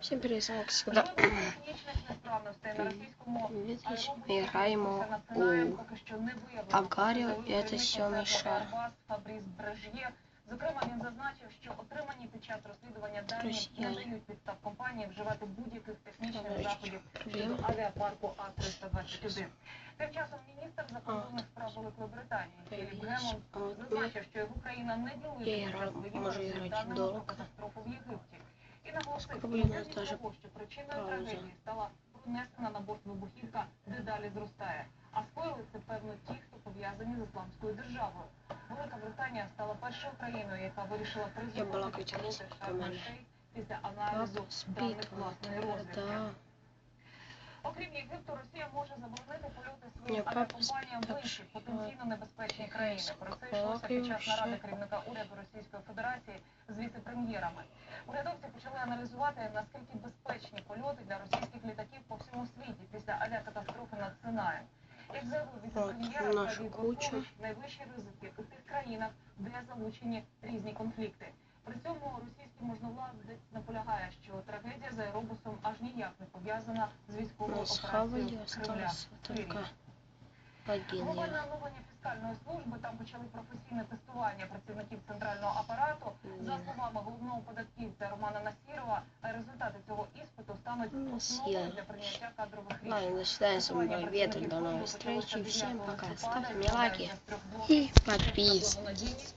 Всем привет, с вами как всегда. Видите, мы играем у Агарио, и это сьомий шар. Зокрема, він зазначив, що отримані під час розслідування дані не Росіяни. дають підстав компанії вживати будь-яких технічних Там, заходів проблема. щодо авіапарку А-321. Тим часом міністр закордонних справ Великої Британії Філіп Появились. Гемон А вот мы зазначив, що його країна не Я ділиться грав- своїми можу грати розвідданими долго. про катастрофу в Єгипті. Даже того, що причиною трагедії стала пронесена на борт вибухівка, дедалі зростає. А скоїли це, певно, ті, хто пов'язані з ісламською державою. Велика Британія стала першою країною, яка вирішила Я призупинити. Шарм-Ель-Шейх після аналізу даних власної розвідки. Окрім Єгипту, Росія може заборонити польоти своїм авіакомпаніям в інші потенційно небезпечні країни. Про це йшлося під час наради керівника уряду Російської Федерації з віце-прем'єрами. Урядовці почали аналізувати, наскільки безпечні польоти для російських літаків по всьому світі після авіакатастрофи над Синаєм. Як заявив віце-прем'єр. Вовкович, найвищі ризики у тих країнах, де залучені різні конфлікти. При цьому російський можновладець наполягає, що трагедія з аеробусом аж ніяк не пов'язана з військовою операцією Кремля. в Сирії. Глобальне оновлення фіскальної служби там почали професійне тестування працівників апарату. За словами головного податківця Романа Насірова, результати цього іспиту стануть Ну, основою для прийняття кадрових Ладно, рішень. Ветер, до новой служби всем пока, мне лайки и подписывайтесь.